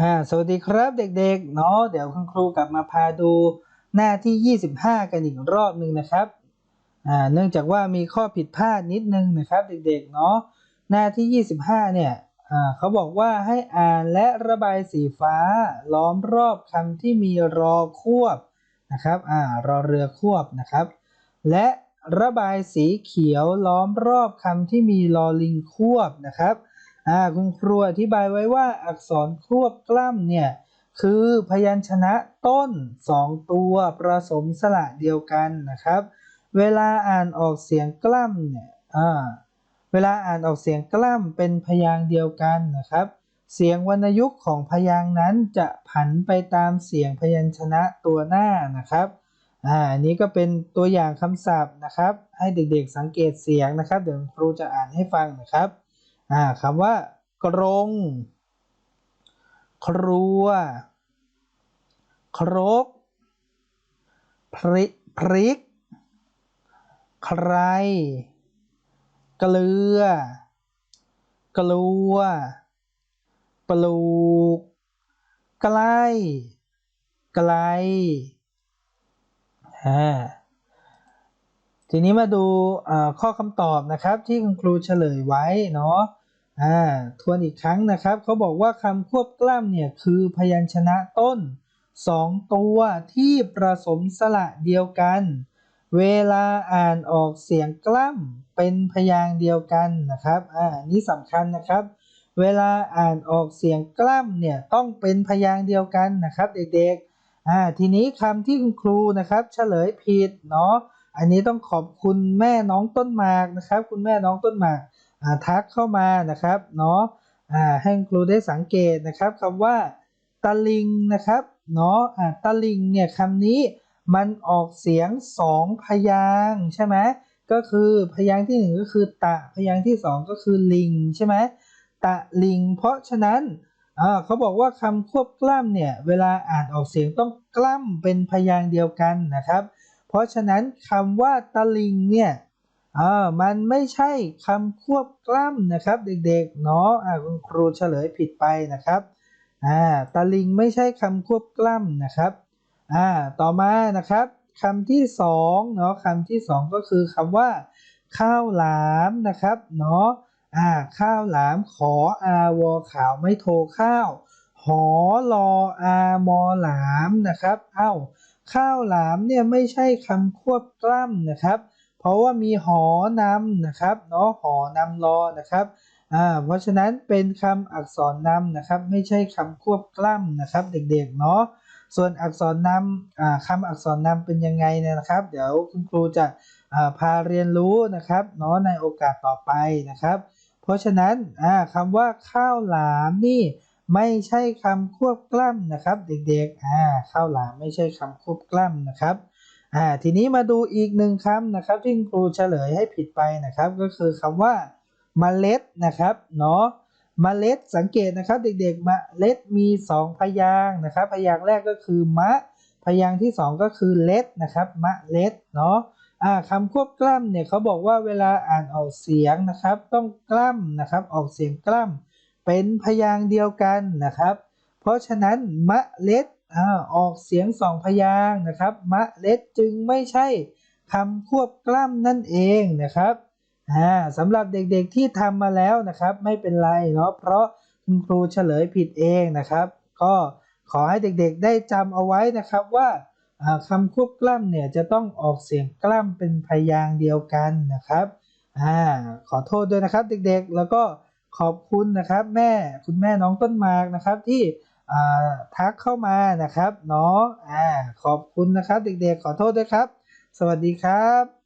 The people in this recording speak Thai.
อ่าสวัสดีครับเด็กๆ เนาะเดี๋ยวคุณครูกลับมาพาดูหน้าที่ 25 กันอีกรอบหนึ่งนะครับอ่าเนื่องจากว่ามีข้อผิดพลาดนิดนึงนะครับเด็กๆเนาะหน้าที่ 25 เนี่ยอ่าเขาบอกว่าให้อ่านและระบายสีฟ้า ล้อมรอบคำที่มีรอควบนะครับอ่ารอเรือควบนะครับ และระบายสีเขียวล้อมรอบคำที่มีลอลิงควบนะครับ คุณครูอธิบายไว้ว่าอักษรควบกล้ำเนี่ยคือพยัญชนะต้นสองตัวผสมสระเดียวกันนะครับ เวลาอ่านออกเสียงกล้ำเนี่ยเวลาอ่านออกเสียงกล้ำเป็นพยางเดียวกันนะครับ เสียงวรรณยุกต์ของพยางนั้นจะผันไปตามเสียงพยัญชนะตัวหน้านะครับอ่าอันนี้ก็เป็นตัวอย่างคำศัพท์นะครับ ให้เด็กๆสังเกตเสียงนะครับ เดี๋ยวครูจะอ่านให้ฟังนะครับ อ่าคำว่ากรงครัว ครก พริพริก ใคร เกลือ กลัว ปลูก ใกล้ไกลอ่าทีนี้มาดูข้อคำตอบนะครับที่คุณครูเฉลยไว้เนาะ อ่าทวนอีกครั้งนะครับเขาบอกว่าคำควบกล้ำเนี่ยคือพยัญชนะต้นสองตัวที่ประสมสระเดียวกัน เวลาอ่านออกเสียงกล้ำเป็นพยางเดียวกันนะครับอ่านี่สำคัญนะครับ เวลาอ่านออกเสียงกล้ำเนี่ยต้องเป็นพยางเดียวกันนะครับเด็กๆอ่าทีนี้คำที่คุณครูนะครับ เฉลยผิดเนาะอันนี้ต้องขอบคุณแม่น้องต้นหมากนะครับ คุณแม่น้องต้นหมาก ทักเข้ามานะครับเนาะให้ครูได้สังเกตนะครับคำว่าตะลิงนะครับเนาะตะลิงเนี่ยคำนี้มันออกเสียงสองพยางใช่ไหมก็คือพยางที่หนึ่งก็คือตะพยางที่สองก็คือลิงใช่ไหมตะลิง เพราะฉะนั้นเขาบอกว่าคำควบกล้ำเนี่ยเวลาอ่านออกเสียงต้องกล้ำเป็นพยางเดียวกันนะครับ เพราะฉะนั้นคำว่าตะลิงเนี่ย อ่ามันไม่ใช่คำควบกล้ำนะครับเด็กๆเนาะอ่าคุณครูเฉลยผิดไปนะครับอ่าตะลิงไม่ใช่คำควบกล้ำนะครับอ่าต่อมานะครับคำที่สองเนาะคำที่สองก็คือคำว่า ข้าวหลามนะครับเนาะอ่าข้าวหลามขออาวอขาวไม่โทข้าวหอรออามอหลามนะครับ เอ้าข้าวหลามเนี่ยไม่ใช่คำควบกล้ำนะครับ ราะว่ามีหอนำนะครับเนาะหอนำรอนะครับอ่าเพราะฉะนั้นเป็นคำอักษรนำนะครับไม่ใช่คำควบกล้ำนะครับเด็กๆเนาะส่วนอักษรนำอ่าคำอักษรนำเป็นยังไงเนี่ยนะครับ เดี๋ยวคุณครูจะอ่าพาเรียนรู้นะครับเนาะในโอกาสต่อไปนะครับ เพราะฉะนั้นอ่าคำว่าข้าวหลามนี่ไม่ใช่คำควบกล้ำนะครับ เด็กๆอ่าข้าวหลามไม่ใช่คำควบกล้ำนะครับ อ่าทีนี้มาดูอีกหนึ่งคำนะครับที่ครูเฉลยให้ผิดไปนะครับก็คือคำว่าเมล็ดนะครับเนาะเมล็ดสังเกตนะครับเด็กๆเมล็ดมี 2 พยางนะครับ พยางแรกก็คือมะ พยางที่ 2 ก็คือเล็ดนะครับมะเล็ดเนาะอ่าคำควบกล้ำเนี่ยเขาบอกว่าเวลาอ่านออกเสียงนะครับ ต้องกล้ำนะครับออกเสียงกล้ำเป็นพยางเดียวกันนะครับ เพราะฉะนั้นมะเล็ด ออกเสียงสองพยางนะครับ มะเล็ดจึงไม่ใช่คำควบกล้ำนั่นเองนะครับสำหรับเด็กๆที่ทำมาแล้วนะครับ ไม่เป็นไรเนาะเพราะคุณครูเฉลยผิดเองนะครับ ก็ขอให้เด็กๆได้จำเอาไว้นะครับว่าคำควบกล้ำเนี่ยจะต้องออกเสียงกล้ำเป็นพยางเดียวกันนะครับอขอโทษด้วยนะครับเด็กๆ แล้วก็ขอบคุณนะครับ แม่คุณแม่น้องต้นมากนะครับที่ ทักเข้ามานะครับเนาะขอบคุณนะครับเด็กๆขอโทษด้วยครับ สวัสดีครับ